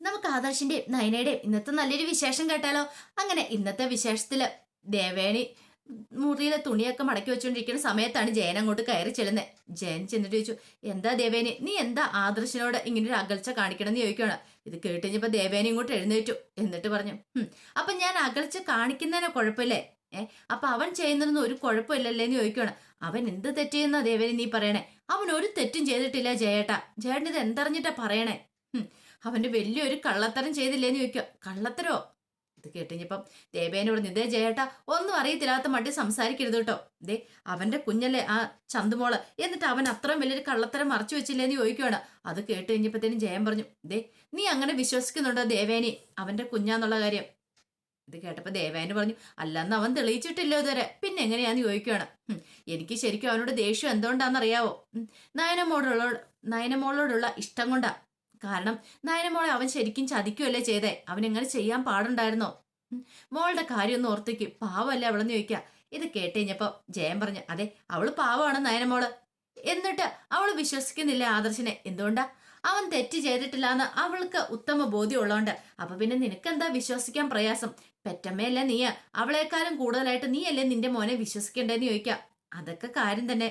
നമുക്ക് ആദർശിന്റെയും നയനയുടെയും ഇന്നത്തെ നല്ലൊരു വിശേഷം കേട്ടാലോ? അങ്ങനെ ഇന്നത്തെ വിശേഷത്തിൽ ദേവേണി മുറിയിലെ തുണിയൊക്കെ മടക്കി വെച്ചുകൊണ്ടിരിക്കുന്ന സമയത്താണ് ജയൻ അങ്ങോട്ട് കയറി ചെല്ലുന്നത് ജയൻ ചെന്നിട്ട് ചോദിച്ചു എന്താ ദേവേനി നീ എന്താ ആദർശിനോട് ഇങ്ങനെ ഒരു അകൽച്ച കാണിക്കണം എന്ന് ചോദിക്കുകയാണ് ഇത് കേട്ടുകഴിഞ്ഞപ്പോൾ ദേവേനി ഇങ്ങോട്ട് എഴുന്നേറ്റു. എന്നിട്ട് പറഞ്ഞു "ഹും, അപ്പൊ ഞാൻ അകൽച്ച കാണിക്കുന്നതിനെ കുഴപ്പമില്ലേ ഏ അപ്പൊ അവൻ ചെയ്യുന്നതൊന്നും ഒരു കുഴപ്പമില്ലല്ലേ എന്ന് ചോദിക്കുകയാണ് അവൻ എന്ത് തെറ്റ് ദേവേനി നീ പറയണേ? അവൻ ഒരു തെറ്റും ചെയ്തിട്ടില്ല ജയേട്ട. ജയേട്ടൻ ഇത് എന്തറിഞ്ഞിട്ടാ പറയണേ? ഹും, അവന്റെ വലിയൊരു കള്ളത്തരം ചെയ്തില്ലേന്ന് ചോദിക്കുക. കള്ളത്തരോ? ഇത് കേട്ടിഞ്ഞപ്പം ദേവേനോട് നിതേ ജയേട്ട ഒന്നും അറിയത്തില്ലാത്ത മട്ടി സംസാരിക്കരുത് കേട്ടോ. ദേ അവന്റെ കുഞ്ഞല്ലേ ആ ചന്തുമോൾ? എന്നിട്ട് അവൻ അത്രയും വലിയൊരു കള്ളത്തരം മറച്ചു വെച്ചില്ലേന്ന് ചോദിക്കുവാണ്. അത് കേട്ട് കഴിഞ്ഞപ്പോഴത്തേനും ജയൻ പറഞ്ഞു ദേ നീ അങ്ങനെ വിശ്വസിക്കുന്നുണ്ടോ ദേവേനെ? അവന്റെ കുഞ്ഞാന്നുള്ള കാര്യം. ഇത് കേട്ടപ്പോൾ ദേവേന് പറഞ്ഞു അല്ലെന്ന് അവൻ തെളിയിച്ചിട്ടില്ല ഇതുവരെ. പിന്നെ എങ്ങനെയാന്ന് ചോദിക്കുകയാണ് എനിക്ക് ശരിക്കും അവനോട് ദേഷ്യം എന്തുകൊണ്ടാണെന്നറിയാവോ? നയനമോടുള്ള നയനമോളോടുള്ള ഇഷ്ടം കൊണ്ടാ. കാരണം നയനമോളെ അവൻ ശരിക്കും ചതിക്കുകയല്ലേ ചെയ്തേ? അവൻ എങ്ങനെ ചെയ്യാൻ പാടുണ്ടായിരുന്നോ? മോളുടെ കാര്യം ഒന്ന് ഓർത്തേക്ക്. പാവമല്ലേ അവളെന്ന് ചോദിക്കുക ഇത് കേട്ടുകഴിഞ്ഞപ്പോ ജയം ജയൻ പറഞ്ഞു അതെ അവൾ പാവമാണ് നയനമോൾ എന്നിട്ട് അവൾ വിശ്വസിക്കുന്നില്ല ആദർശിനെ? എന്തുകൊണ്ടാ? അവൻ തെറ്റ് ചെയ്തിട്ടില്ല എന്ന് അവൾക്ക് ഉത്തമ ബോധ്യമുള്ളതുകൊണ്ട് അപ്പൊ പിന്നെ നിനക്കെന്താ വിശ്വസിക്കാൻ പ്രയാസം? പെറ്റമ്മയല്ല നീ? അവളെക്കാളും കൂടുതലായിട്ട് നീയല്ലേ നിന്റെ മോനെ വിശ്വസിക്കേണ്ടതെന്ന് ചോദിക്കാം. അതൊക്കെ കാര്യം തന്നെ.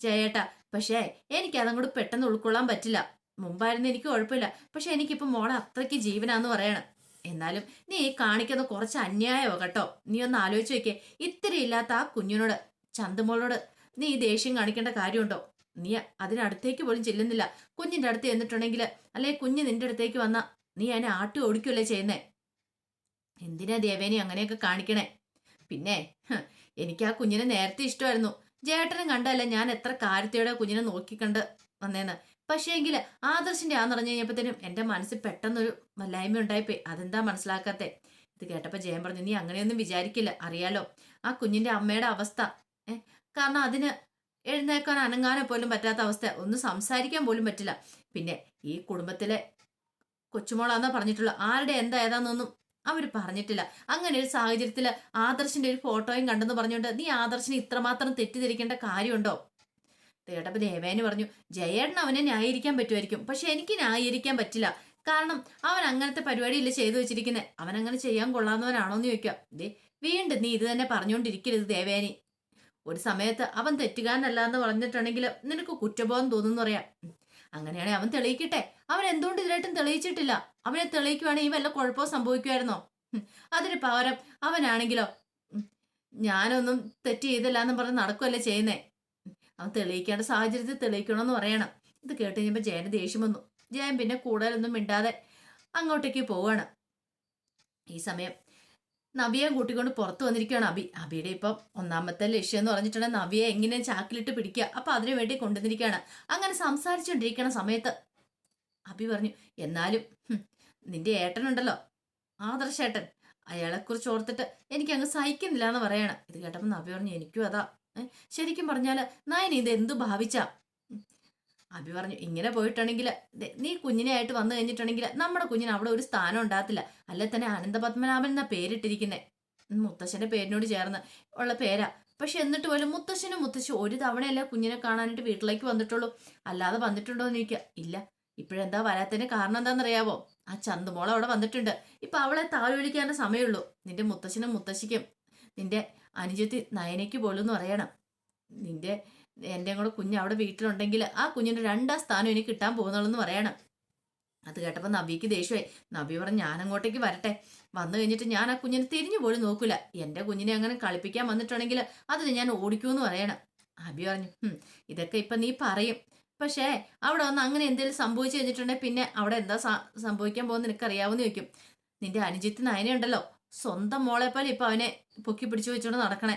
ജയേട്ടാ പക്ഷേ എനിക്ക് അതങ്ങോട്ട് പെട്ടെന്ന് ഉൾക്കൊള്ളാൻ പറ്റില്ല. മുമ്പായിരുന്നു എനിക്ക് കുഴപ്പമില്ല. പക്ഷെ എനിക്കിപ്പോ മോളെ അത്രയ്ക്ക് ജീവനാന്ന് പറയണം. എന്നാലും നീ കാണിക്കുന്ന കുറച്ച് അന്യായമോ കേട്ടോ? നീ ഒന്ന് ആലോചിച്ച് വെക്കേ ഇത്തിരി ഇല്ലാത്ത ആ കുഞ്ഞിനോട് ചന്തുമോളോട് നീ ഈ ദേഷ്യം കാണിക്കേണ്ട കാര്യമുണ്ടോ? നീ അതിനടുത്തേക്ക് പോലും ചെല്ലുന്നില്ല. കുഞ്ഞിന്റെ അടുത്ത് ചെന്നിട്ടുണ്ടെങ്കിൽ അല്ലെ കുഞ്ഞ് നിന്റെ അടുത്തേക്ക് വന്ന നീ അതിനെ ആട്ടി ഓടിക്കുമല്ലേ ചെയ്യുന്നേ? എന്തിനാ ദേവേനി അങ്ങനെയൊക്കെ കാണിക്കണേ? പിന്നെ എനിക്ക് ആ കുഞ്ഞിനെ നേരത്തെ ഇഷ്ടമായിരുന്നു. ജേട്ടനും കണ്ടല്ല ഞാൻ എത്ര കാര്യത്തോടെ കുഞ്ഞിനെ നോക്കിക്കണ്ട് വന്നേന്ന്. പക്ഷേങ്കിൽ ആദർശിന്റെ ആന്ന് പറഞ്ഞു കഴിഞ്ഞപ്പോഴത്തേനും എന്റെ മനസ്സിൽ പെട്ടെന്നൊരു വല്ലായ്മ ഉണ്ടായിപ്പോയി. അതെന്താ മനസ്സിലാക്കാത്തെ? ഇത് കേട്ടപ്പോൾ ജയൻ പറഞ്ഞു നീ അങ്ങനെയൊന്നും വിചാരിക്കില്ല അറിയാലോ? ആ കുഞ്ഞിന്റെ അമ്മയുടെ അവസ്ഥ. ഏ? കാരണം അതിന് എഴുന്നേക്കാൻ അനങ്ങാനോ പോലും പറ്റാത്ത അവസ്ഥ. ഒന്ന് സംസാരിക്കാൻ പോലും പറ്റില്ല. പിന്നെ ഈ കുടുംബത്തിലെ കൊച്ചുമോളാന്നാ പറഞ്ഞിട്ടുള്ള. ആരുടെ എന്താ ഏതാന്നൊന്നും അവർ പറഞ്ഞിട്ടില്ല. അങ്ങനെ ഒരു സാഹചര്യത്തിൽ ആദർശിന്റെ ഒരു ഫോട്ടോയും കണ്ടെന്ന് പറഞ്ഞുകൊണ്ട് നീ ആദർശിനെ ഇത്രമാത്രം തെറ്റിദ്ധരിക്കേണ്ട കാര്യമുണ്ടോ? തേട്ടപ്പ ദേവേന് പറഞ്ഞു ജയേട്ടൻ അവനെ ന്യായീകരിക്കാൻ പറ്റുമായിരിക്കും. പക്ഷെ എനിക്ക് ന്യായീകരിക്കാൻ പറ്റില്ല. കാരണം അവൻ അങ്ങനത്തെ പരിപാടിയില്ല ചെയ്തു വെച്ചിരിക്കുന്നത് അവൻ അങ്ങനെ ചെയ്യാൻ കൊള്ളാവുന്നവനാണോന്ന് ചോദിക്കാം. ദേ വീണ്ടും നീ ഇത് തന്നെ പറഞ്ഞുകൊണ്ടിരിക്കരുത് ദേവേനി. ഒരു സമയത്ത് അവൻ തെറ്റുകാരനല്ല എന്ന് പറഞ്ഞിട്ടുണ്ടെങ്കിൽ നിനക്ക് കുറ്റബോധം തോന്നുന്നു പറയാം. അങ്ങനെയാണെങ്കിൽ അവൻ തെളിയിക്കട്ടെ. അവൻ എന്തുകൊണ്ട് ഇതിലായിട്ടും തെളിയിച്ചിട്ടില്ല? അവനെ തെളിയിക്കുവാണെങ്കിൽ ഈ വല്ല കുഴപ്പമോ സംഭവിക്കുമായിരുന്നോ. അതിന് പകരം അവനാണെങ്കിലോ ഞാനൊന്നും തെറ്റ് ചെയ്തില്ല എന്ന് പറഞ്ഞ് നടക്കുമല്ലേ ചെയ്യുന്നേ? അവൻ തെളിയിക്കേണ്ട സാഹചര്യത്തിൽ തെളിയിക്കണമെന്ന് പറയണം. ഇത് കേട്ട് കഴിഞ്ഞപ്പോൾ ജയന് ദേഷ്യം വന്നു. ജയൻ പിന്നെ കൂടുതലൊന്നും മിണ്ടാതെ അങ്ങോട്ടേക്ക് പോവാണ്. ഈ സമയം നവിയെ കൂട്ടിക്കൊണ്ട് പുറത്തു വന്നിരിക്കുകയാണ് അബി. അബിയുടെ ഇപ്പം ഒന്നാമത്തെ ലക്ഷ്യം എന്ന് പറഞ്ഞിട്ടുണ്ടെങ്കിൽ നവിയെ എങ്ങനെ ചാക്കിലിട്ട് പിടിക്കുക. അപ്പൊ അതിനു വേണ്ടി കൊണ്ടുവന്നിരിക്കുകയാണ്. അങ്ങനെ സംസാരിച്ചുകൊണ്ടിരിക്കണ സമയത്ത് അബി പറഞ്ഞു എന്നാലും നിന്റെ ഏട്ടനുണ്ടല്ലോ ആദർശേട്ടൻ. അയാളെക്കുറിച്ച് ഓർത്തിട്ട് എനിക്ക് അങ്ങ് സഹിക്കുന്നില്ല എന്ന് പറയണം. ഇത് കേട്ടപ്പോൾ നവി പറഞ്ഞു എനിക്കും അതാ ശരിക്കും പറഞ്ഞാൽ നയൻ ഇത് എന്തു ഭാവിച്ചാ? അഭി പറഞ്ഞു ഇങ്ങനെ പോയിട്ടുണ്ടെങ്കിൽ നീ കുഞ്ഞിനെയായിട്ട് വന്നു കഴിഞ്ഞിട്ടുണ്ടെങ്കിൽ നമ്മുടെ കുഞ്ഞിന് അവിടെ ഒരു സ്ഥാനം ഉണ്ടാകത്തില്ല. അല്ലെ തന്നെ അനന്തപത്മനാഭൻ എന്നാ പേരിട്ടിരിക്കുന്നേ? മുത്തശ്ശന്റെ പേരിനോട് ചേർന്ന് ഉള്ള പേരാ. പക്ഷെ എന്നിട്ട് പോലും മുത്തശ്ശനും മുത്തശ്ശി ഒരു തവണയല്ലേ കുഞ്ഞിനെ കാണാനായിട്ട് വീട്ടിലേക്ക് വന്നിട്ടുള്ളൂ. അല്ലാതെ വന്നിട്ടുണ്ടോ എന്ന് ചോദിക്കുക ഇല്ല. ഇപ്പോഴെന്താ വരാത്തതിന് കാരണം എന്താണെന്നറിയാവോ? ആ ചന്തുമോൾ അവിടെ വന്നിട്ടുണ്ട്. ഇപ്പൊ അവളെ താഴെ വിളിക്കാനുള്ള സമയമുള്ളൂ. നിന്റെ മുത്തശ്ശനും മുത്തശ്ശിക്കും. നിന്റെ അനുജത്തി നയനയ്ക്ക് പോലും പറയണം. നിന്റെ എന്റെ കൂടെ കുഞ്ഞ് അവിടെ വീട്ടിലുണ്ടെങ്കിൽ ആ കുഞ്ഞിന്റെ രണ്ടാം സ്ഥാനം എനിക്ക് കിട്ടാൻ പോകുന്നുള്ളൂ എന്ന് പറയണം. അത് കേട്ടപ്പോൾ നബിക്ക് ദേഷ്യമായി. നബി പറഞ്ഞു ഞാൻ അങ്ങോട്ടേക്ക് വരട്ടെ. വന്നു കഴിഞ്ഞിട്ട് ഞാൻ ആ കുഞ്ഞിനെ തിരിഞ്ഞു പോലും നോക്കില്ല എന്റെ കുഞ്ഞിനെ അങ്ങനെ കളിപ്പിക്കാൻ വന്നിട്ടുണ്ടെങ്കിൽ അതിന് ഞാൻ ഓടിക്കൂന്ന് പറയണം. അബി പറഞ്ഞു ഇതൊക്കെ ഇപ്പം നീ പറയും. പക്ഷേ അവിടെ വന്ന് അങ്ങനെ എന്തെങ്കിലും സംഭവിച്ചു കഴിഞ്ഞിട്ടുണ്ടെങ്കിൽ പിന്നെ അവിടെ എന്താ സംഭവിക്കാൻ പോകുന്ന നിനക്കറിയാവുന്ന ചോദിക്കും. നിന്റെ അനുജിത്ത് നയനയുണ്ടല്ലോ. സ്വന്തം മോളെ പോലെ ഇപ്പൊ അവനെ പൊക്കി പിടിച്ചു വെച്ചോണ്ട് നടക്കണേ.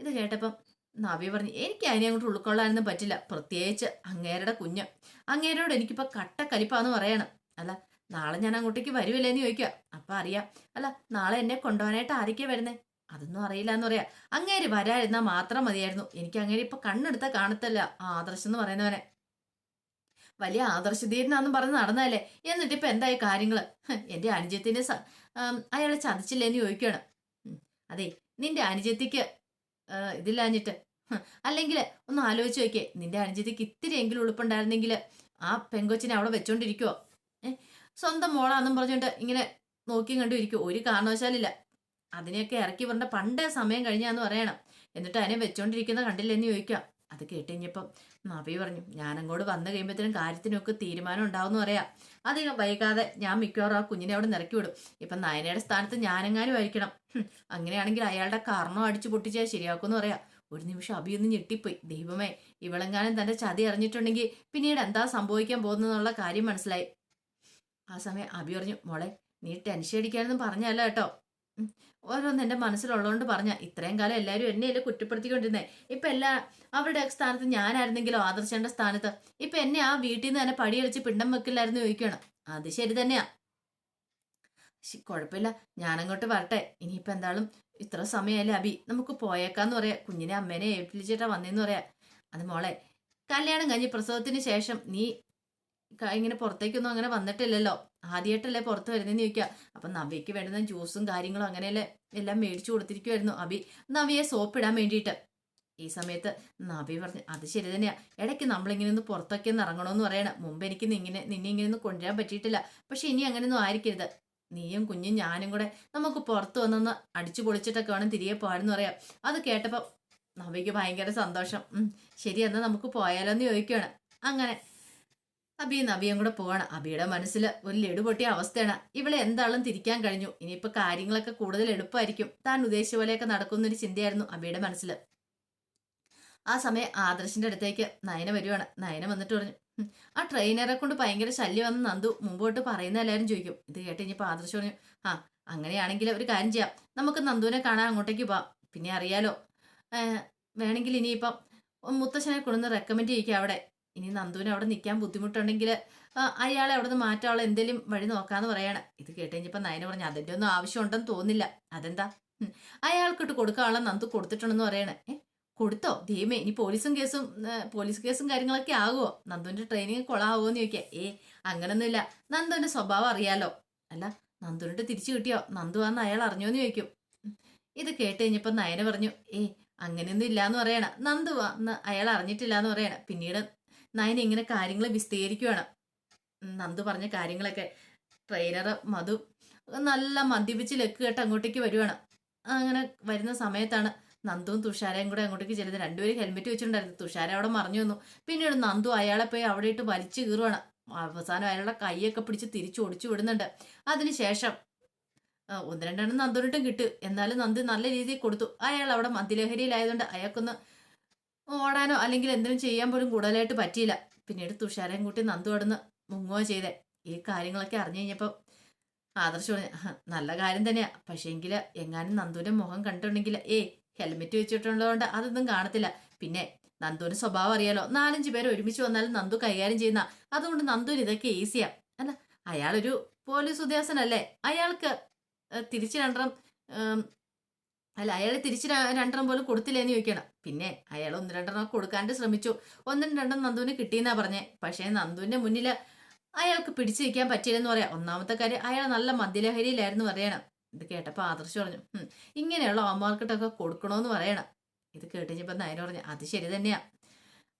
ഇത് കേട്ടപ്പം നവി പറഞ്ഞു എനിക്ക് അതിനെ അങ്ങോട്ട് ഉൾക്കൊള്ളാനൊന്നും പറ്റില്ല. പ്രത്യേകിച്ച് അങ്ങേരുടെ കുഞ്ഞ്. അങ്ങേരോട് എനിക്കിപ്പോ കട്ട കലിപ്പാന്ന് പറയണം. അല്ല നാളെ ഞാൻ അങ്ങോട്ടേക്ക് വരുമല്ലേന്ന് ചോദിക്കുക അപ്പൊ അറിയാം. അല്ല നാളെ എന്നെ കൊണ്ടുപോകാനായിട്ട് ആരൊക്കെയാ വരുന്നേ? അതൊന്നും അറിയില്ല എന്ന് പറയാ. അങ്ങേര് വരാതിരുന്നാ മാത്രം മതിയായിരുന്നു. എനിക്ക് അങ്ങേര് ഇപ്പൊ കണ്ണെടുത്ത കാണത്തല്ല. ആദർശം എന്ന് പറയുന്നവനെ. വലിയ ആദർശധീരനാന്നും പറഞ്ഞ് നടന്നതല്ലേ? എന്നിട്ട് ഇപ്പൊ എന്തായി കാര്യങ്ങൾ? ഹ്, എന്റെ അനുജത്തിന്റെ അയാളെ ചതിച്ചില്ലേന്ന് ചോദിക്കുകയാണ് ഉം, അതെ നിന്റെ അനുജത്തിക്ക് ഇതില്ലാഞ്ഞിട്ട്. അല്ലെങ്കിൽ ഒന്ന് ആലോചിച്ച് നോക്കിയേ നിന്റെ അനുജത്തിക്ക് ഇത്തിരി എങ്കിലും ഉളുപ്പുണ്ടായിരുന്നെങ്കിൽ ആ പെങ്കൊച്ചിനെ അവിടെ വെച്ചോണ്ടിരിക്കുവോ? ഏഹ് സ്വന്തം മോളാന്നും പറഞ്ഞുകൊണ്ട് ഇങ്ങനെ നോക്കിയും കണ്ടു ഇരിക്കും ഒരു കാരണവശാലില്ല. അതിനെയൊക്കെ ഇറക്കി വരേണ്ട പണ്ടേ സമയം കഴിഞ്ഞാന്ന് പറയണം. എന്നിട്ട് അതിനെ വെച്ചോണ്ടിരിക്കുന്ന കണ്ടില്ലെന്ന് ചോദിക്കാം. അത് കേട്ട് നബി പറഞ്ഞു ഞാനങ്ങോട്ട് വന്നു കഴിയുമ്പോഴത്തേനും കാര്യത്തിനൊക്കെ തീരുമാനം ഉണ്ടാവുമെന്ന് പറയാം. അധികം വൈകാതെ ഞാൻ മിക്കവാറും ആ കുഞ്ഞിനെ അവിടെ നിറക്കി വിടും. ഇപ്പം നയനയുടെ സ്ഥാനത്ത് ഞാനെങ്ങാനും ആയിരിക്കണം. അങ്ങനെയാണെങ്കിൽ അയാളുടെ കർണം അടിച്ചു പൊട്ടിച്ചാൽ ശരിയാക്കുമെന്ന് പറയാം. ഒരു നിമിഷം അഭിയൊന്ന് ഞെട്ടിപ്പോയി. ദൈവമേ ഇവളെങ്ങാനും തന്റെ ചതി അറിഞ്ഞിട്ടുണ്ടെങ്കിൽ പിന്നീട് എന്താ സംഭവിക്കാൻ പോകുന്നതെന്നുള്ള കാര്യം മനസ്സിലായി. ആ സമയം അഭി പറഞ്ഞു മോളെ നീ ടെൻഷൻ അടിക്കാനൊന്നും പറഞ്ഞല്ല കേട്ടോ. ഓരോന്ന് എന്റെ മനസ്സിലുള്ളതുകൊണ്ട് പറഞ്ഞ ഇത്രയും കാലം എല്ലാവരും എന്നെയല്ലേ കുറ്റപ്പെടുത്തിക്കൊണ്ടിരുന്നേ? ഇപ്പം എല്ലാ അവരുടെ സ്ഥാനത്ത് ഞാനായിരുന്നെങ്കിലോ ആദർശന്റെ സ്ഥാനത്ത്? ഇപ്പം എന്നെ ആ വീട്ടിൽ നിന്ന് തന്നെ പടിയടിച്ച് പിണ്ടം വെക്കില്ലായിരുന്നു ചോദിക്കണം അത് ശരി തന്നെയാ. കുഴപ്പമില്ല. ഞാനങ്ങോട്ട് വരട്ടെ. ഇനിയിപ്പോൾ എന്താളും ഇത്ര സമയമല്ലേ അബി നമുക്ക് പോയേക്കാന്ന് പറയാം. കുഞ്ഞിനെ അമ്മേനെ ഏൽപ്പിച്ചിട്ടാ വന്നേന്ന് പറയാം. അത് മോളെ കല്യാണം കഴിഞ്ഞ് പ്രസവത്തിന് ശേഷം നീ ഇങ്ങനെ പുറത്തേക്കൊന്നും അങ്ങനെ വന്നിട്ടില്ലല്ലോ? ആദ്യമായിട്ടല്ലേ പുറത്ത് വരുന്നതെന്ന് ചോദിക്കുക അപ്പം നവ്യക്ക് വേണ്ടുന്ന ജ്യൂസും കാര്യങ്ങളും അങ്ങനെയല്ലേ എല്ലാം മേടിച്ചു കൊടുത്തിരിക്കുമായിരുന്നു അബി നവിയെ സോപ്പിടാൻ വേണ്ടിയിട്ട്. ഈ സമയത്ത് നബി പറഞ്ഞു അത് ശരി തന്നെയാ. ഇടയ്ക്ക് നമ്മളിങ്ങനെ ഒന്ന് പുറത്തൊക്കെ ഒന്ന് ഇറങ്ങണമെന്ന് പറയണം. മുമ്പ് എനിക്ക് നിങ്ങനെ നിന്നെ ഇങ്ങനെ ഒന്നും കൊണ്ടുവരാൻ പറ്റിയിട്ടില്ല. പക്ഷെ ഇനി അങ്ങനെയൊന്നും ആയിരിക്കരുത്. നീയും കുഞ്ഞും ഞാനും കൂടെ നമുക്ക് പുറത്ത് വന്നൊന്ന് അടിച്ചു പൊളിച്ചിട്ടൊക്കെ വേണം തിരികെ പോകാനെന്ന് പറയാം. അത് കേട്ടപ്പോൾ നവിക്ക് ഭയങ്കര സന്തോഷം. ശരി എന്നാൽ നമുക്ക് പോയാലോ എന്ന് ചോദിക്കുകയാണ് അങ്ങനെ അബി നബിയും കൂടെ പോവാണ്. അബിയുടെ മനസ്സിൽ ഒരു ലഡു പൊട്ടിയ അവസ്ഥയാണ്. ഇവളെ എന്താളും തിരിക്കാൻ കഴിഞ്ഞു. ഇനിയിപ്പോ കാര്യങ്ങളൊക്കെ കൂടുതൽ എളുപ്പമായിരിക്കും. താൻ ഉദ്ദേശിച്ച പോലെയൊക്കെ നടക്കുന്നൊരു ചിന്തയായിരുന്നു അബിയുടെ മനസ്സിൽ ആ സമയം ആദർശിന്റെ അടുത്തേക്ക് നയന വരുവാണ്. നയന വന്നിട്ട് പറഞ്ഞു ആ ട്രെയിനറെ കൊണ്ട് ഭയങ്കര ശല്യമെന്ന് നന്ദു മുമ്പോട്ട് പറയുന്ന എല്ലാവരും ചോദിക്കും. ഇത് കേട്ട് ഇനി ആദർശ് പറഞ്ഞു ആ അങ്ങനെയാണെങ്കിൽ ഒരു കാര്യം ചെയ്യാം. നമുക്ക് നന്ദുവിനെ കാണാൻ അങ്ങോട്ടേക്ക് പോവാം. പിന്നെ അറിയാലോ വേണമെങ്കിൽ ഇനിയിപ്പം മുത്തശ്ശനെ കൊണ്ടുവന്ന് റെക്കമെൻഡ് ചെയ്യിക്കാം അവിടെ. ഇനി നന്ദുവിന് അവിടെ നിൽക്കാൻ ബുദ്ധിമുട്ടുണ്ടെങ്കിൽ അയാളെ അവിടെ നിന്ന് മാറ്റാനുള്ള എന്തെങ്കിലും വഴി നോക്കാന്ന് പറയാണ്. ഇത് കേട്ടുകഴിഞ്ഞപ്പോൾ നയന പറഞ്ഞു അതിന്റെ ഒന്നും ആവശ്യമുണ്ടെന്ന് തോന്നില്ല അതെന്താ? അയാൾക്കിട്ട് കൊടുക്കാനുള്ള നന്ദു കൊടുത്തിട്ടുണ്ടെന്ന് പറയണേ. കൊടുത്തോ? ധീമേ ഇനി പോലീസും കേസും പോലീസ് കേസും കാര്യങ്ങളൊക്കെ ആകുമോ നന്ദുവിന്റെ ട്രെയിനിങ് കൊളാവോ എന്ന് ചോദിക്കാം ഏ അങ്ങനൊന്നുമില്ല. നന്ദുവിന്റെ സ്വഭാവം അറിയാലോ. അല്ല നന്ദുവിനിട്ട് തിരിച്ചു കിട്ടിയോ? നന്ദു ആന്ന് അയാൾ അറിഞ്ഞോന്ന് ചോദിക്കും. ഇത് കേട്ട് കഴിഞ്ഞപ്പോൾ നയന പറഞ്ഞു ഏ അങ്ങനെയൊന്നും ഇല്ലാന്ന് പറയണ. നന്ദു അയാൾ അറിഞ്ഞിട്ടില്ല എന്ന് പറയണ. പിന്നീട് നയന ഇങ്ങനെ കാര്യങ്ങൾ വിസ്തീകരിക്കുകയാണ് നന്ദു പറഞ്ഞ കാര്യങ്ങളൊക്കെ. ട്രെയിനർ മധു നല്ല മദ്യപിച്ച് ലെക്ക് കേട്ട് അങ്ങോട്ടേക്ക് വരുവാണ്. അങ്ങനെ വരുന്ന സമയത്താണ് നന്ദുവും തുഷാരയും കൂടെ അങ്ങോട്ടേക്ക് ചെല്ലുന്നത്. രണ്ടുപേരും ഹെൽമെറ്റ് വെച്ചിട്ടുണ്ടായിരുന്നു. തുഷാര അവിടെ മറിഞ്ഞു വന്നു. പിന്നീട് നന്ദു അയാളെ പോയി അവിടെ ഇട്ട് വലിച്ചു കീറുവാണ്. അവസാനം അയാളുടെ കൈയൊക്കെ പിടിച്ച് തിരിച്ചു ഒടിച്ചു വിടുന്നുണ്ട്. അതിനുശേഷം ഒന്ന് രണ്ടെണ്ണം നന്ദുനിട്ടും കിട്ടു. എന്നാലും നന്ദു നല്ല രീതിയിൽ കൊടുത്തു. അയാൾ അവിടെ മദ്യലഹരിയിലായതുകൊണ്ട് അയാൾക്കൊന്ന് ഓടാനോ അല്ലെങ്കിൽ എന്തെങ്കിലും ചെയ്യാൻ പോലും കൂടുതലായിട്ട് പറ്റിയില്ല. പിന്നീട് തുഷാരയും കൂട്ടി നന്ദു കടന്ന് മുങ്ങോ ചെയ്തെ. ഈ കാര്യങ്ങളൊക്കെ അറിഞ്ഞു കഴിഞ്ഞപ്പോൾ ആദർശ് പറഞ്ഞു നല്ല കാര്യം തന്നെയാ. പക്ഷേങ്കിൽ എങ്ങാനും നന്ദുവിന്റെ മുഖം കണ്ടിട്ടുണ്ടെങ്കിൽ ഏയ് ഹെൽമെറ്റ് വെച്ചിട്ടുള്ളതുകൊണ്ട് അതൊന്നും കാണത്തില്ല. പിന്നെ നന്ദുവിന്റെ സ്വഭാവം അറിയാലോ. നാലഞ്ച് പേര് ഒരുമിച്ച് വന്നാലും നന്ദു കൈകാര്യം ചെയ്യുന്ന അതുകൊണ്ട് നന്ദുവിന് ഇതൊക്കെ ഈസിയാ. അല്ല അയാളൊരു പോലീസ് ഉദ്യോഗസ്ഥനല്ലേ? അയാൾക്ക് തിരിച്ചു രണ്ടെണ്ണം അല്ല അയാൾ തിരിച്ച് രണ്ടെണ്ണം പോലും കൊടുത്തില്ലേന്ന് ചോദിക്കണം പിന്നെ അയാൾ ഒന്ന് രണ്ടെണ്ണം കൊടുക്കാണ്ട് ശ്രമിച്ചു. ഒന്നും രണ്ടും നന്ദുവിന് കിട്ടിയെന്നാ പറഞ്ഞേ. പക്ഷേ നന്ദുവിന്റെ മുന്നിൽ അയാൾക്ക് പിടിച്ചു നിൽക്കാൻ പറ്റിയില്ലെന്ന് പറയാം. ഒന്നാമത്തെ കാര്യം അയാൾ നല്ല മദ്യലഹരിയിലായിരുന്നു പറയണം. ഇത് കേട്ടപ്പോൾ ആദർശ് പറഞ്ഞു "ഉം, ഇങ്ങനെയുള്ള ഓമാർക്കിട്ടൊക്കെ കൊടുക്കണമെന്ന് പറയണം. ഇത് കേട്ടുകഴിഞ്ഞപ്പോൾ നയന പറഞ്ഞു അത് ശരി തന്നെയാ.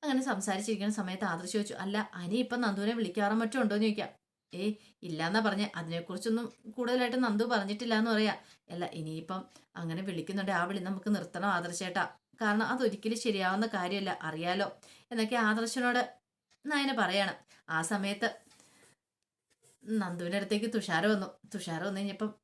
അങ്ങനെ സംസാരിച്ചിരിക്കുന്ന സമയത്ത് ആദർശ് ചോദിച്ചു അല്ല അനി ഇപ്പം നന്ദുവിനെ വിളിക്കാറും മറ്റും ഉണ്ടോ എന്ന് ചോദിക്കാം. ഏയ് ഇല്ലാന്നാ പറഞ്ഞ. അതിനെക്കുറിച്ചൊന്നും കൂടുതലായിട്ട് നന്ദു പറഞ്ഞിട്ടില്ല എന്ന് പറയാ. അല്ല ഇനിയിപ്പം അങ്ങനെ വിളിക്കുന്നുണ്ട്. ആ വിളി നമുക്ക് നിർത്തണം ആദർശേട്ടാ. കാരണം അതൊരിക്കലും ശരിയാവുന്ന കാര്യമല്ല. അറിയാലോ. എന്നൊക്കെ ആദർശനോട് നയന പറയാണ്. ആ സമയത്ത് നന്ദുവിന്റെ അടുത്തേക്ക് തുഷാര വന്നു. തുഷാര വന്നു കഴിഞ്ഞപ്പം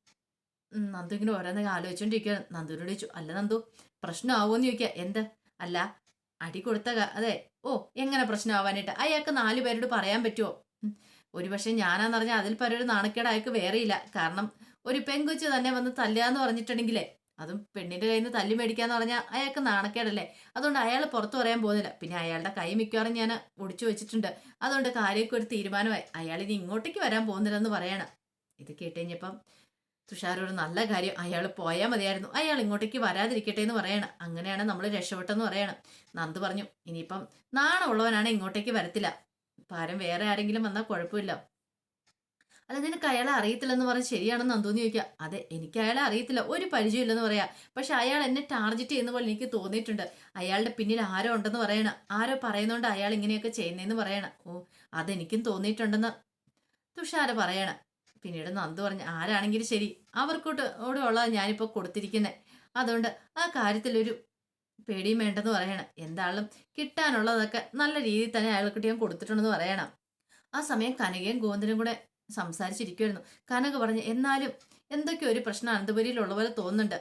നന്ദു ഇങ്ങനെ ഓരോന്നൊക്കെ ആലോചിച്ചോണ്ടിരിക്കുകയാണ് നന്ദുവിനോട് ചോദിച്ചു അല്ല നന്ദു പ്രശ്നമാവോന്ന് ചോദിക്കുക എന്ത്? അല്ല അടി കൊടുത്ത അതെ. ഓ എങ്ങനെ പ്രശ്നമാവാനായിട്ട്? അയാൾക്ക് നാലു പേരോട് പറയാൻ പറ്റുമോ ഒരുപക്ഷെ ഞാനാന്ന് പറഞ്ഞാൽ അതിൽ പരൊരു നാണക്കേടായക്ക് വേറെയില്ല. കാരണം ഒരു പെങ്കൊച്ചു തന്നെ വന്ന് തല്ലാന്ന് പറഞ്ഞിട്ടുണ്ടെങ്കിലേ അതും പെണ്ണിന്റെ കയ്യിൽ നിന്ന് തല്ലി മേടിക്കാന്ന് പറഞ്ഞാൽ അയാൾക്ക് നാണക്കേടല്ലേ? അതുകൊണ്ട് അയാൾ പുറത്തു പറയാൻ പോകുന്നില്ല. പിന്നെ അയാളുടെ കൈ മിക്കവാറും ഞാൻ ഒടിച്ചു വെച്ചിട്ടുണ്ട്. അതുകൊണ്ട് കാര്യമൊക്കെ ഒരു തീരുമാനമായി. അയാൾ ഇനി ഇങ്ങോട്ടേക്ക് വരാൻ പോകുന്നില്ലെന്ന് പറയണം. ഇത് കേട്ടുകഴിഞ്ഞപ്പം തുഷാരോട് നല്ല കാര്യം അയാൾ പോയാൽ മതിയായിരുന്നു. അയാൾ ഇങ്ങോട്ടേക്ക് വരാതിരിക്കട്ടെ എന്ന് പറയണം. അങ്ങനെയാണ് നമ്മൾ രക്ഷപ്പെട്ടെന്ന് പറയണം. നന്ദു പറഞ്ഞു ഇനിയിപ്പം നാണമുള്ളവനാണ് ഇങ്ങോട്ടേക്ക് വരത്തില്ല. പാരം വേറെ ആരെങ്കിലും വന്നാൽ കുഴപ്പമില്ല. അല്ല നിനക്ക് അയാളെ അറിയത്തില്ലെന്ന് പറഞ്ഞ് ശരിയാണെന്ന് അന്തോന്ന് ചോദിക്കുക അതെ എനിക്ക് അയാളെ അറിയത്തില്ല. ഒരു പരിചയമില്ലെന്ന് പറയാ. പക്ഷെ അയാൾ എന്നെ ടാർജറ്റ് ചെയ്യുന്ന പോലെ എനിക്ക് തോന്നിയിട്ടുണ്ട്. അയാളുടെ പിന്നിൽ ആരോ ഉണ്ടെന്ന് പറയണം. ആരോ പറയുന്നോണ്ട് അയാൾ ഇങ്ങനെയൊക്കെ ചെയ്യുന്നതെന്ന് പറയണം. ഓ അതെനിക്കും തോന്നിയിട്ടുണ്ടെന്ന് തുഷാര പറയണം. പിന്നീട് നന്ദു പറഞ്ഞു ആരാണെങ്കിലും ശരി. അവർക്കോട്ട് ഉള്ളത് ഞാനിപ്പോൾ കൊടുത്തിരിക്കുന്നത് അതുകൊണ്ട് ആ കാര്യത്തിലൊരു പേടിയും വേണ്ടെന്ന് പറയണം. എന്തായാലും കിട്ടാനുള്ളതൊക്കെ നല്ല രീതിയിൽ തന്നെ അയാൾക്കിട്ട് ഞാൻ കൊടുത്തിട്ടുണ്ടെന്ന് പറയണം. ആ സമയം കനകയും ഗോവിന്ദനും കൂടെ സംസാരിച്ചിരിക്കുമായിരുന്നു കനക പറഞ്ഞു എന്നാലും എന്തൊക്കെയോ ഒരു പ്രശ്നം അനന്തപുരിയിലുള്ള പോലെ തോന്നുന്നുണ്ട്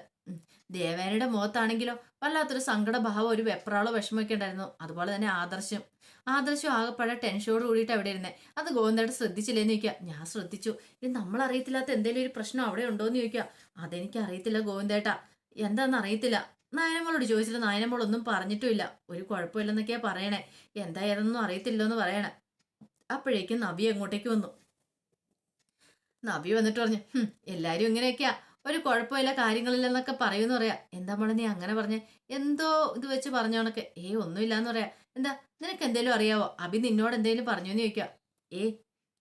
ദേവേനയുടെ മുഖത്താണെങ്കിലോ വല്ലാത്തൊരു സങ്കടഭാവം ഒരു വെപ്രാളോ വിഷമമൊക്കെ ഉണ്ടായിരുന്നു. അതുപോലെ തന്നെ ആദർശം. ആദർശം ആകെപ്പാടെ ടെൻഷനോട് കൂടിയിട്ട് അവിടെ ഇരുന്നേ. അത് ഗോവിന്ദയുടെ ശ്രദ്ധിച്ചില്ലേന്ന് ചോദിക്കുക ഞാൻ ശ്രദ്ധിച്ചു. ഇത് നമ്മൾ അറിയത്തില്ലാത്ത എന്തെങ്കിലും ഒരു പ്രശ്നം അവിടെ ഉണ്ടോ എന്ന് ചോദിക്കുക അതെനിക്ക് അറിയത്തില്ല ഗോവിന്ദേട്ടാ. എന്താണെന്ന് അറിയത്തില്ല. നായനമ്മളോട് ചോദിച്ചിട്ട് നയനമ്മളൊന്നും പറഞ്ഞിട്ടുമില്ല. ഒരു കുഴപ്പമില്ലെന്നൊക്കെയാ പറയണേ. എന്താ ഏതൊന്നും അറിയത്തില്ലെന്ന് പറയണേ. അപ്പോഴേക്കും നവി അങ്ങോട്ടേക്ക് വന്നു. നവി വന്നിട്ട് പറഞ്ഞു "ഹും, എല്ലാരും ഇങ്ങനെയൊക്കെയാ. ഒരു കുഴപ്പമില്ല കാര്യങ്ങളില്ലെന്നൊക്കെ പറയുമെന്ന് പറയാ. എന്താ മോളെ നീ അങ്ങനെ പറഞ്ഞേ? എന്തോ ഇത് വെച്ച് പറഞ്ഞോണൊക്കെ ഏ ഒന്നുമില്ലാന്ന് പറയാ. എന്താ നിനക്ക് എന്തേലും അറിയാവോ? അഭി നിന്നോട് എന്തേലും പറഞ്ഞു എന്ന് ചോദിക്കാം. ഏ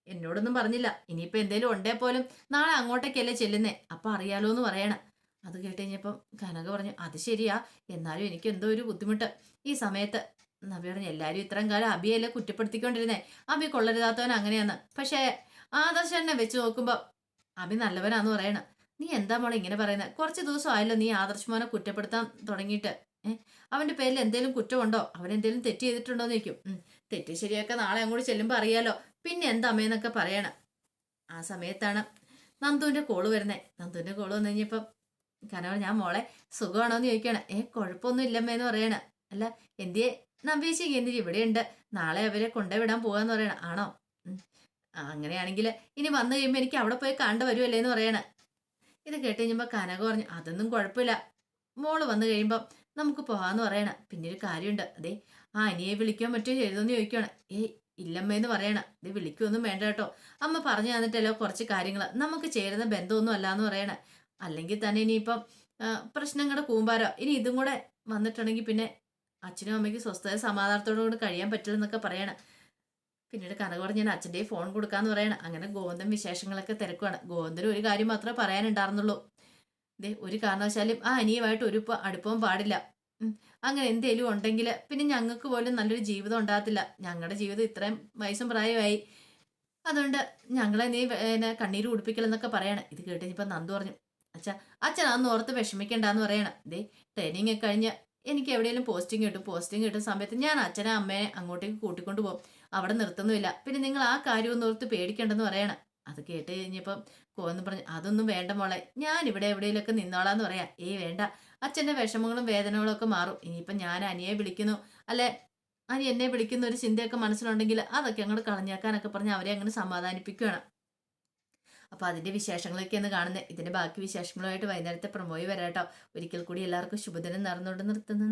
എന്നോടൊന്നും പറഞ്ഞില്ല. ഇനിയിപ്പോ എന്തേലും ഉണ്ടേ പോലും നാളെ അങ്ങോട്ടേക്കല്ലേ ചെല്ലുന്നേ. അപ്പൊ അറിയാലോ എന്ന് പറയണം. അത് കേട്ട് കഴിഞ്ഞപ്പം കനക പറഞ്ഞു അത് ശരിയാ. എന്നാലും എനിക്ക് എന്തോ ഒരു ബുദ്ധിമുട്ട്. ഈ സമയത്ത് നബി പറഞ്ഞു എല്ലാവരും ഇത്രയും കാലം അബിയല്ലേ കുറ്റപ്പെടുത്തിക്കൊണ്ടിരുന്നേ? അബി കൊള്ളരുതാത്തവൻ അങ്ങനെയാന്ന്. പക്ഷേ ആദർശനെ വെച്ച് നോക്കുമ്പോൾ അബി നല്ലവനാന്ന് പറയണം. നീ എന്താ മോളെ ഇങ്ങനെ പറയുന്നത് കുറച്ച് ദിവസം ആയല്ലോ നീ ആദർശ് മോനെ കുറ്റപ്പെടുത്താൻ തുടങ്ങിയിട്ട്. അവന്റെ പേരിൽ എന്തെങ്കിലും കുറ്റമുണ്ടോ? അവൻ എന്തേലും തെറ്റ് ചെയ്തിട്ടുണ്ടോ എന്ന് ചോദിക്കും തെറ്റ് ശരിയൊക്കെ നാളെ അങ്ങോട്ട് ചെല്ലുമ്പോൾ അറിയാലോ. പിന്നെ എന്താ അമ്മയെന്നൊക്കെ പറയണം. ആ സമയത്താണ് നന്ദുവിന്റെ കോൾ വരുന്നത് നന്ദുവിന്റെ കോൾ വന്നു കഴിഞ്ഞപ്പം കാരണം ഞാൻ മോളെ സുഖമാണോ എന്ന് ചോദിക്കണം ഏ കുഴപ്പമൊന്നും ഇല്ലമ്മേന്ന് പറയണ. അല്ല എന്തിയെ? നമ്പേച്ചി എന്തിരി ഇവിടെയുണ്ട്. നാളെ അവരെ കൊണ്ടുവിടാൻ പോകാന്ന് പറയണ. ആണോ? അങ്ങനെയാണെങ്കിൽ ഇനി വന്നു കഴിയുമ്പോൾ എനിക്ക് അവിടെ പോയി കണ്ടു വരുമല്ലേ എന്ന് പറയണ. ഇത് കേട്ട് കഴിഞ്ഞപ്പോൾ കനക പറഞ്ഞു അതൊന്നും കുഴപ്പമില്ല. മോൾ വന്നു കഴിയുമ്പോൾ നമുക്ക് പോകാന്ന് പറയണ. പിന്നെ ഒരു കാര്യമുണ്ട്. അതെ ആ അനിയെ വിളിക്കാൻ പറ്റുമോ ചെയ്തോന്ന് ചോദിക്കണം ഏയ് ഇല്ലമ്മയെന്ന് പറയണ. ഇത് വിളിക്കൊന്നും വേണ്ട കേട്ടോ. അമ്മ പറഞ്ഞു തന്നിട്ടല്ലോ കുറച്ച് കാര്യങ്ങൾ നമുക്ക് ചേരുന്ന ബന്ധമൊന്നും അല്ലാന്ന് പറയണ. അല്ലെങ്കിൽ തന്നെ ഇനിയിപ്പം പ്രശ്നങ്ങളുടെ കൂമ്പാരം. ഇനി ഇതും കൂടെ വന്നിട്ടുണ്ടെങ്കിൽ പിന്നെ അച്ഛനും അമ്മയ്ക്ക് സ്വസ്ഥത സമാധാനത്തോടു കൂടി കഴിയാൻ പറ്റില്ലെന്നൊക്കെ പറയണം. പിന്നീട് പറഞ്ഞ് ഞാൻ അച്ഛന്റെ ഫോൺ കൊടുക്കാന്ന് പറയണം. അങ്ങനെ ഗോവിന്ദൻ വിശേഷങ്ങളൊക്കെ തിരക്കുവാണ്. ഗോവിന്ദന് ഒരു കാര്യം മാത്രമേ പറയാനുണ്ടായിരുന്നുള്ളൂ. ദേ ഒരു കാരണവശാലും ആ അനിയുമായിട്ട് ഒരു അടുപ്പവും പാടില്ല. അങ്ങനെ എന്തേലും ഉണ്ടെങ്കിൽ പിന്നെ ഞങ്ങൾക്ക് പോലും നല്ലൊരു ജീവിതം ഉണ്ടാകത്തില്ല. ഞങ്ങളുടെ ജീവിതം ഇത്രയും വയസ്സും പ്രായമായി. അതുകൊണ്ട് ഞങ്ങളെ നീ കണ്ണീര് കുടിപ്പിക്കലെന്നൊക്കെ പറയണം. ഇത് കേട്ട് ഇപ്പൊ നന്ദു പറഞ്ഞു അച്ഛാ അച്ഛൻ അന്ന് ഓർത്ത് വിഷമിക്കണ്ടെന്ന് പറയണം. ദേ ട്രെയിനിങ് ഒക്കെ കഴിഞ്ഞ് എനിക്ക് എവിടെയെങ്കിലും പോസ്റ്റിംഗ് കിട്ടും പോസ്റ്റിംഗ് കിട്ടുന്ന സമയത്ത് ഞാൻ അച്ഛനെ അമ്മയെ അങ്ങോട്ടേക്ക് കൂട്ടിക്കൊണ്ട് പോകും. അവിടെ നിർത്തുന്നുമില്ല. പിന്നെ നിങ്ങൾ ആ കാര്യം ഒന്ന് ഓർത്ത് പേടിക്കണ്ടെന്ന് പറയണം. അത് കേട്ട് കഴിഞ്ഞപ്പം കോന്ന് പറഞ്ഞു അതൊന്നും വേണ്ട മോളെ ഞാൻ ഇവിടെ എവിടെയെങ്കിലൊക്കെ നിന്നോളാന്ന് പറയാം. ഏയ് വേണ്ട. അച്ഛന്റെ വിഷമങ്ങളും വേദനകളും ഒക്കെ മാറും. ഇനിയിപ്പം ഞാൻ അനിയെ വിളിക്കുന്നു. അല്ലെ അനി എന്നെ വിളിക്കുന്ന ഒരു ചിന്തയൊക്കെ മനസ്സിലുണ്ടെങ്കിൽ അതൊക്കെ അങ്ങോട്ട് കളഞ്ഞേക്കാനൊക്കെ പറഞ്ഞ് അവരെ അങ്ങനെ സമാധാനിപ്പിക്കുകയാണ് അപ്പൊ അതിന്റെ വിശേഷങ്ങളൊക്കെയാണ് കാണുന്നത് ഇതിന്റെ ബാക്കി വിശേഷങ്ങളുമായിട്ട് വൈകുന്നേരത്തെ പ്രമോയി വരാട്ടോ. ഒരിക്കൽ കൂടി എല്ലാവർക്കും ശുഭദിനം നേർന്നുകൊണ്ട് നിർത്തുന്നു.